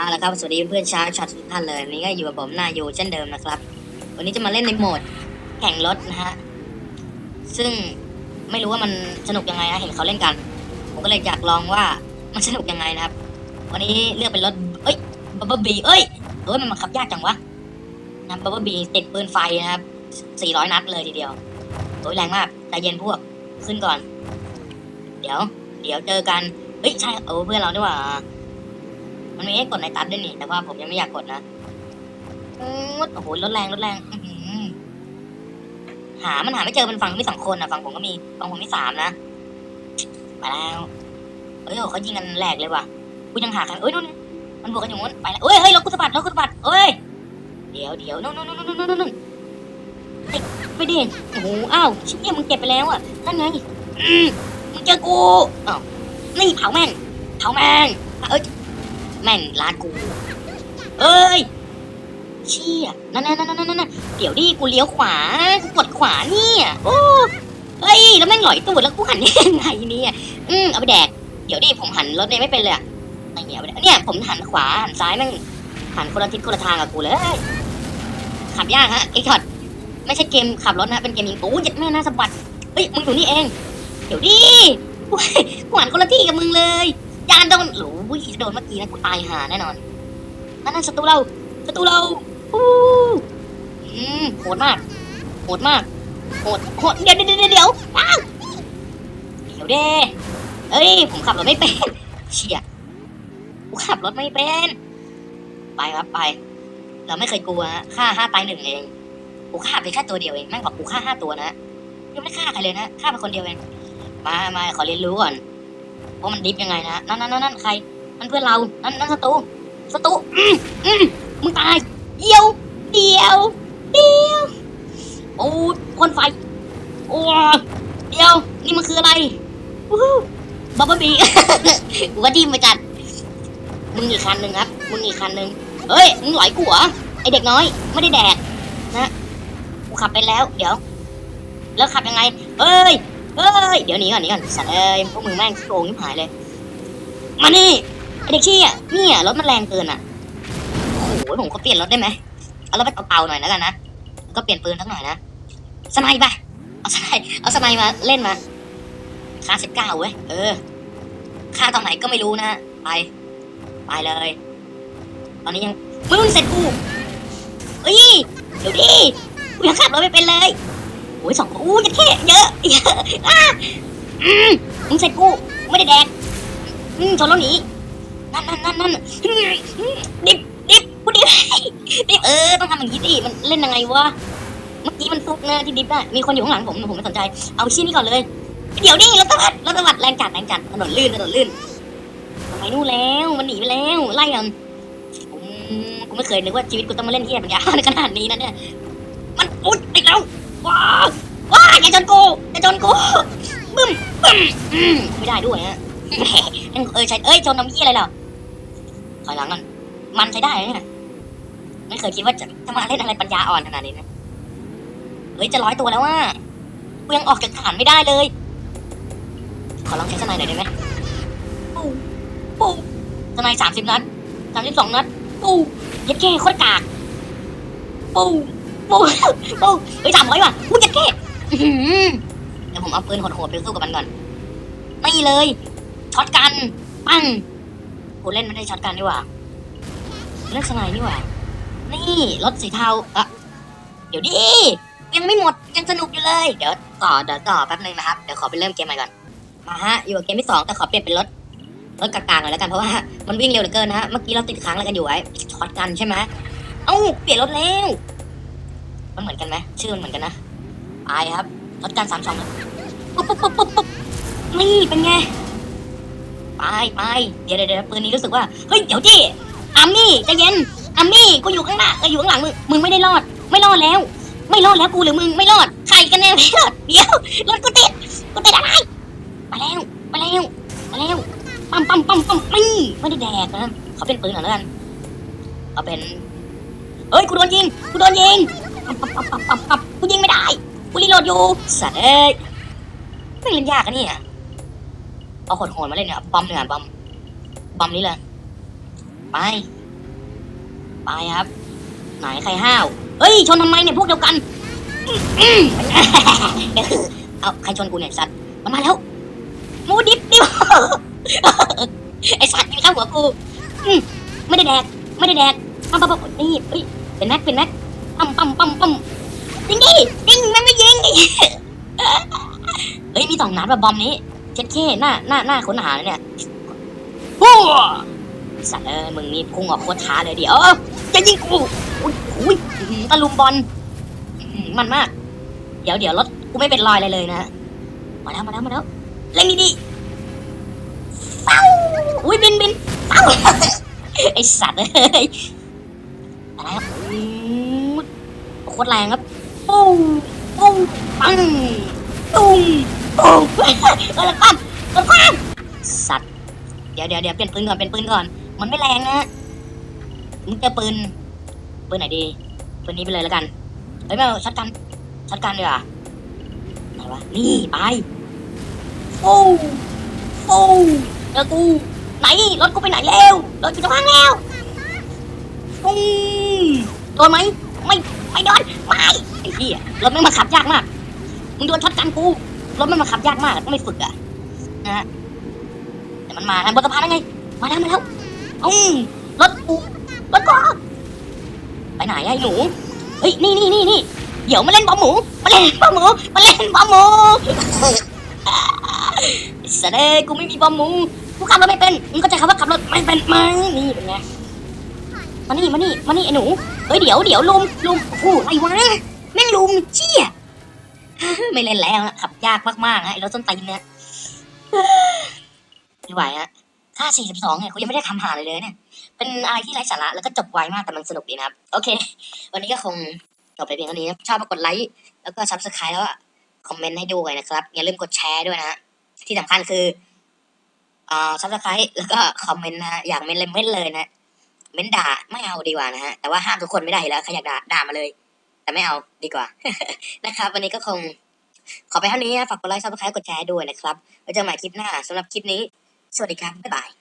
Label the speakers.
Speaker 1: เอาละครับสวัสดีเพื่อนๆชาวช็อตทุกท่านเลยนนี้ก็อยู่กับผมนาโยเช่นเดิมนะครับ วันนี้จะมาเล่นในโหมดแข่งรถนะฮะซึ่งไม่รู้ว่ามันสนุกยังไงนะเห็นเขาเล่นกัน ผมก็เลยอยากลองว่ามันสนุกยังไงนะครับ วันนี้เลือกเป็นรถเอ้ยบับเบิลบีเอ้ยเอ้ยมันบังคับยากจังวะนะบับเบิลบีติดปืนไฟนะครับ400 นัดเลยทีเดียวโอ้ยแรงมากใจเย็นพวกขึ้นก่อน เดี๋ยว เดี๋ยวเจอกันเฮ้ยใช่เออเพื่อนเราด้วยว่า มันมีให้กดในตัดด้วยนี่แต่ว่าผมยังไม่อยากกดนะอืดโอ้โหรถแรงรถแรงหา มันหาไม่เจอมันฝั่งมีสองคนอะฝั่งผมก็มีฝั่งผมมีสามนะไปแล้วเอ้ยเขายิงกันแหลกเลยว่ะกูยังหาใครเอ้ยนู่นมันบวกกันอยู่นู้นไปแล้วเอ้ยเฮ้ยรถกูสะบัดรถกูสะบัดเอ้ยเดี๋ยวเดี๋ยวนู่นนู่นนู่นนู่นนู่นนู่นเฮ้ยไม่ดิโอ้โหอ้าวชิ้นเนี่ยมึงเก็บไปแล้วอะนั่นไงอืมมึงเจอกูอ้าวนี่เผาแม่งเผาแม่งเอ้ย แม่งร้านกู เอ้ย เชี่ย นั่นนั่นนั่นนั่นเดี๋ยวดิกูเลี้ยวขวา กูกดขวาเนี่ย โอ้เฮ้ย แล้วแม่งหลอยตูดแล้วกูหันยังไงเนี่ย อืมเอาไปแดก เดี๋ยวดิผมหันรถเนี่ยไม่เป็นเลยอะไอ้เหี้ยเอาไปแดกเนี่ยผมหันขวาหันซ้ายแม่งหันคนละทิศคนละทางกับกูเลย ขับยากฮะไอ้ช็อตไม่ใช่เกมขับรถนะเป็นเกมยิงโอ้ยแม่น่าสะบัด เฮ้ยมึงอยู่นี่เอง เดี๋ยวดิกูหันคนละที่กับมึงเลย ยานโดนหรูวิโดนเมื่อกี้นะกูตายหาแน่นอนนั่นนั่นศัตรูเราศัตรูเราอู้อืมโหดมากโหดมากโหดโหดเดี๋ยวเดี๋ยวเดี๋ยวเดี๋ยวอ้าวเดี๋ยวเด้เอ้ยผมขับรถไม่เป็นเชี่ยกูขับรถไม่เป็น ไปครับไป เราไม่เคยกลัวฆ่าห้าตายหนึ่งเองกูฆ่าไปแค่ตัวเดียวเองแม่งบอกกูฆ่าห้าตัวนะยังไม่ฆ่าใครเลยนะฆ่าไปคนเดียวเองมามาขอเรียนรู้ก่อน ว่ามันดิฟยังไงนะนั่นนั่นนั่นนั่นใครนั่นเพื่อนเรา นั่นนั่นศัตรูศัตรูอืมอืมมึงตาย เดียว เดียว เดียว โอ้คนไฟ โอ้เดียว นี่มันคืออะไรวู้บับเบิ้ลบีกูว่าทีมไปจัด มึงอีกคันหนึ่งครับ มึงอีกคันหนึ่งเฮ้ย มึงไหลกูเหรอไอเด็กน้อย ไม่ได้แดกนะ กูขับไปแล้ว เดี๋ยว แล้วขับยังไง เอ้ย เอ้ย เดี๋ยวหนีก่อนหนีก่อนสัตว์เอ้ยพวกมึงแม่งโกงยิ่หายเลย มานี่ไอเด็กชี้อะเนี่ยรถมันแรงเกินอะโอ้โหผมก็เปลี่ยนรถได้ไหมเอารถไปเก่าๆหน่อยแล้วกันนะก็เปลี่ยนปืนสักหน่อยนะสไนป์ไปเอาสไนเอาสไนมาเล่นมาค่าสิบเก้าเว้ยเออค่าตอนไหนก็ไม่รู้นะไป ไปเลย ตอนนี้ยังมึงเสร็จกูเอ้ยเดี๋ยวดิกูยังขับรถไม่เป็นเลย โอ้ยสองอู้ยจะเท่เยอะเยอะอะอืมมึงเสร็จกูไม่ได้แดกอืมชนแล้วหนีนั่นนั่นนั่นนั่นดิบดิบกูดิบดิบเออต้องทำอย่างนี้ดิมันเล่นยังไงวะเมื่อกี้มันฟุกเนะที่ดิบอะมีคนอยู่ข้างหลังผมผมไม่สนใจ เอาชี้นี่ก่อนเลย เดี๋ยวดิรถตวัดรถตวัดแรงจัดแรงจัดถนนลื่นถนนลื่นทำไปนู่นแล้วมันหนีไปแล้วไล่กันอืมกูไม่เคยนึกว่าชีวิตกูต้องมาเล่นที่ปัญญาในขนาดนี้นะเนี่ยมันอุ๊ด อย่าชนกูอย่าชนกูบึ้มบึ้มอืมไม่ได้ด้วยฮะแหมยังเออใช่เอ้ยชนน้ำยี่อะไรเหรอถอยหลังก่อนมันใช้ได้นะเนี่ยไม่เคยคิดว่าจะจะมาเล่นอะไรปัญญาอ่อนขนาดนี้นะเฮ้ยจะร้อยตัวแล้วว่ากูยังออกจากฐานไม่ได้เลย ขอลองใช้สไนด์หน่อยได้ไหมปูปูสไนด์สามสิบนัดสามสิบสองนัดปูยัดแค่โคตรกากปูปูปูเฮ้ยสามร้อยว่ะกูจะเก็บอื้อหือ เดี๋ยวผมเอาปืนโหดๆไปสู้กับมันก่อนนี่เลยช็อตกันปั้งกูเล่นไม่ได้ช็อตกันดีกว่าเล่นสไนด์นี่หว่า นี่รถสีเทาอะเดี๋ยวดิยังไม่หมดยังสนุกอยู่เลย เดี๋ยวต่อเดี๋ยวต่อแป๊บนึงนะครับ เดี๋ยวขอไปเริ่มเกมใหม่ก่อน มาฮะ อยู่กับเกมที่สองแต่ขอเปลี่ยนเป็นรถรถกลางๆหน่อยแล้วกันเพราะว่ามันวิ่งเร็วเหลือเกินนะฮะ เมื่อกี้เราติดค้างอะไรกันอยู่ไว้ช็อตกันใช่ไหมเอ้าเปลี่ยนรถแล้ว มันเหมือนกันไหมชื่อมันเหมือนกันนะ ไปครับรถการสามสองปุ๊บปุ๊บปุ๊บปุ๊บปุ๊บนี่เป็นไง ไปไปเดี๋ยวเดี๋ยวปืนนี้รู้สึกว่า เฮ้ย เดี๋ยวจีอามี่ใจเย็นอามี่กูอยู่ข้างหน้าเอออยู่ข้างหลังมึง มึงไม่ได้รอด ไม่รอดแล้ว ไม่รอดแล้วกูหรือมึงไม่รอด ใครกันแน่ไม่รอด เดี๋ยวรถกูติด กูติดอะไร มาแล้ว มาแล้ว มาแล้ว ปั๊มปั๊มปั๊มปั๊มนี่ไม่ได้แดกนะเขาเป็นปืนเหรอแล้วกันเขาเป็นเอ้ย กูโดนยิง กูโดนยิงปับปับปับปับปับปับกูยิงไม่ได้ กูรีโหลดอยู่สัตว์เอ้ยไม่เล่นยากอะเนี่ยเอาโหดๆมาเล่นเนี่ยบอมเนี่ยบอมบอมนี้เลยไป ไปครับ ไหนใครห้าว เฮ้ย ชนทำไมเนี่ยพวกเดียวกันเอาใครชนกูเนี่ยสัตว์มันมาแล้วมูดิบดิบไอสัตว์กินข้าวหัวกูไม่ได้แดก ไม่ได้แดกปั๊มปั๊มปั๊มนี่เฮ้ยเป็นแม็กเป็นแม็กปั๊มปั๊มปั๊มปั๊มยิงดิ ยิงมันไม่ยิงเฮ้ยมีสองนัดแบบบอมนี้เจ็ดเคหน้าหน้าหน้าค้นหาเลยเนี่ยฮู้สัตว์เออมึงนี่พุ่งออกโคตรช้าเลยเดี๋ยวจะยิงกูอุ้ยอุ้ยอื้อหือตะลุมบอลอื้อหือมันมาก เดี๋ยวเดี๋ยวรถกูไม่เป็นรอยอะไรเลยนะมาแล้วมาแล้วมาแล้วเล่นดีๆเป้าอุ้ยบินบินเป้าไอสัตว์เอ้ยมาแล้วอืมโคตรแรงครับ ปุ้งปุ้งปังตุ้งปุ้งเออล้วปั้มแล้วปั้มสัตว์เดี๋ยวเดี๋ยวเดี๋ยวเปลี่ยนปืนก่อนเปลี่ยนปืนก่อน มันไม่แรงนะมึงเจอปืนปืนไหนดีปืนนี้ไปเลยแล้วกันเฮ้ยไม่เอาช็อตกันช็อตกันดีกว่าไหนวะนี่ไปโอ้โอ้เจอกูไหนรถกูไปไหนแล้วรถกูจะพังแล้วปุ้งโดนไหมไม่ ไม่โดนไม่ไอ้เหี้ยรถไม่มาขับยากมากมึงโดนช็อตกันกูรถไมันมาขับยากมากต้องไม่ฝึกอะนะฮะแต่มันมาทางบนสะพานได้ไง มาแล้วมาแล้วอืมรถกูรถกูไปไหนไอ้หนูเฮ้ยนี่นี่นี่นี่เดี๋ยวมาเล่นบอมหมูมาเล่นบอมหมูมาเล่นบอมหมูเสด็จกูไม่มีบอมหมูกูขับรถไม่เป็นมึงก็จะคำว่าขับรถไม่เป็นไหมนี่เป็นไง มานี่มานี่มานี่ไอ้หนูเฮ้ยเดี๋ยวเดี๋ยวลุมลุมโอ้โหอะไรวะแม่งลุมเชี่ยไม่เล่นแล้วนะขับยากมากๆฮะไอ้รถส้นตีนเนี่ยไม่ไหวฮะค่า 42 เนี่ยเขายังไม่ได้ทำหาเลยเลยเนี่ย เป็นอะไรที่ไร้สาระแล้วก็จบไวมากแต่มันสนุกดีนะครับ โอเค วันนี้ก็คงจบไปเพียงเท่านี้นะชอบก็กดไลค์แล้วก็ซับสไครต์แล้วคอมเมนต์ให้ด้วยนะครับ อย่าลืมกดแชร์ด้วยนะ ที่สำคัญคืออ่าซับสไครต์แล้วก็คอมเมนต์นะฮะอยากเม้นเลยเม้นเลยนะ เม้นด่าไม่เอาดีกว่านะฮะแต่ว่าห้ามทุกคนไม่ได้แล้วใครอยากด่าด่ามาเลย แต่ไม่เอาดีกว่านะครับ วันนี้ก็คง ขอไปเท่านี้ฝากกดไลค์ซับสไครต์กดแชร์ด้วยนะครับไว้เจอกันใหม่คลิปหน้าสำหรับคลิปนี้ สวัสดีครับบ๊ายบาย